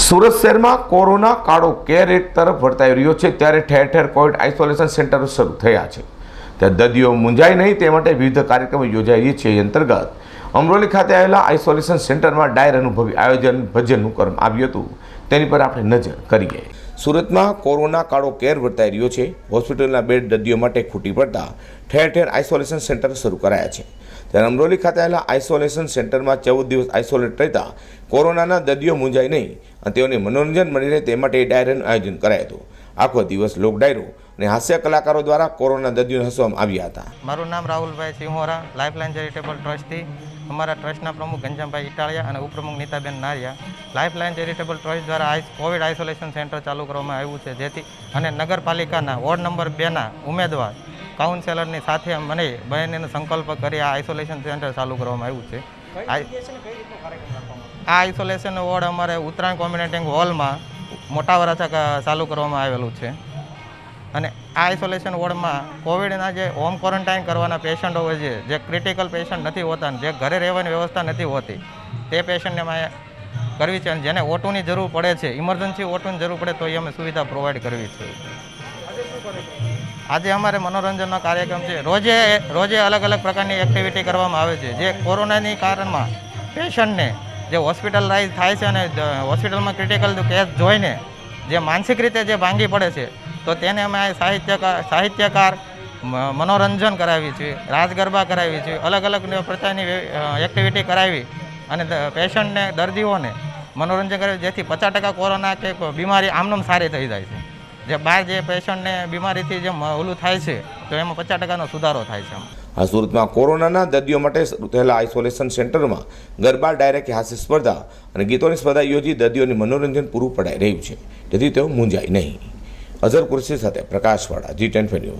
સુરત શહેરમાં કોરોના કાળો કેર એક તરફ વર્તાઈ રહ્યો છે. ત્યારે ઠેર ઠેર કોવિડ આઇસોલેશન સેન્ટરો શરૂ થયા છે. ત્યાં દર્દીઓ મૂંઝાય નહીં, તે માટે વિવિધ કાર્યક્રમો યોજાઈ છે અંતર્ગત અમરોલી ખાતે આવેલા આઇસોલેશન સેન્ટરમાં ડાયર અનુભવી આયોજન ભજનનું કરવામાં આવ્યું હતું. તેની પર આપણે નજર કરીએ. સુરતમાં કોરોના કાળો કેર વર્તાઈ રહ્યો છે. હોસ્પિટલના બેડ દર્દીઓ માટે ખૂટી પડતા ઠેર ઠેર આઇસોલેશન સેન્ટર શરૂ કરાયા છે. ત્યારે અમરોલી ખાતે આવેલા આઇસોલેશન સેન્ટરમાં ચૌદ દિવસ આઇસોલેટ રહેતા કોરોનાના દર્દીઓ મૂંઝાય નહીં અને તેઓને મનોરંજન મળી રહે તે માટે ડાયરાનું આયોજન કરાયું હતું. આખો દિવસ લોક ડાયરો અને હાસ્ય કલાકારો દ્વારા કોરોના દર્દીઓને હસવામાં આવ્યા હતા. મારું નામ રાહુલભાઈ સિંહોરા લાઈફલાઇન ચેરિટેબલ ટ્રસ્ટથી અમારા ટ્રસ્ટના પ્રમુખ ઘનશ્યામભાઈ ઇટાળિયા અને ઉપપ્રમુખ Nitaben Nariya. Lifeline charitable trust દ્વારા કોવિડ આઇસોલેશન સેન્ટર ચાલુ કરવામાં આવ્યું છે જેથી અને નગરપાલિકાના વોર્ડ નંબર બેના ઉમેદવાર કાઉન્સેલરની સાથે મને બહેનનો સંકલ્પ કરી આ આઇસોલેશન સેન્ટર ચાલુ કરવામાં આવ્યું છે. આ આઇસોલેશન વોર્ડ અમારે ઉત્તરાયણ કોમ્યુનિટી હોલમાં મોટા વરાછા ચાલુ કરવામાં આવેલું છે. અને આ આઇસોલેશન વોર્ડમાં કોવિડના જે હોમ ક્વોરન્ટાઇન કરવાના પેશન્ટો હોય છે, જે ક્રિટિકલ પેશન્ટ નથી હોતા જે ઘરે રહેવાની વ્યવસ્થા નથી હોતી, તે પેશન્ટને અમે કરવી છે અને જેને ઓટોની જરૂર પડે છે, ઇમરજન્સી ઓટોની જરૂર પડે તો એ અમે સુવિધા પ્રોવાઈડ કરવી છે. આજે અમારે મનોરંજનનો કાર્યક્રમ છે. રોજે રોજે અલગ અલગ પ્રકારની એક્ટિવિટી કરવામાં આવે છે. જે કોરોનાની કારણમાં પેશન્ટને જે હોસ્પિટલાઇઝ થાય છે અને હોસ્પિટલમાં ક્રિટિકલ કેસ જોઈને જે માનસિક રીતે જે ભાંગી પડે છે, તો તેને અમે સાહિત્યકાર સાહિત્યકાર મનોરંજન કરાવી છે રાસ ગરબા કરાવી છે, અલગ અલગ પ્રકારની એક્ટિવિટી કરાવી અને પેશન્ટને દર્દીઓને મનોરંજન કરાવી, જેથી પચાસ ટકા કોરોના કે બીમારી આમનામ સારી થઈ જાય છે. જે બહાર જે પેશન્ટને બીમારીથી જે ઓલું થાય છે, તો એમાં પચાસ ટકાનો સુધારો થાય છે આ સુરતમાં કોરોનાના દર્દીઓ માટે થયેલા આઇસોલેશન સેન્ટરમાં ગરબા ડાયરેક્ટ હાસ્ય સ્પર્ધા અને ગીતોની સ્પર્ધા યોજી દર્દીઓને મનોરંજન પૂરું પડાઈ રહ્યું છે. જેથી તેઓ મૂંઝાય નહીં. અઝર કુરશી સાથે પ્રકાશવાળા જી ટેન ન્યૂઝ.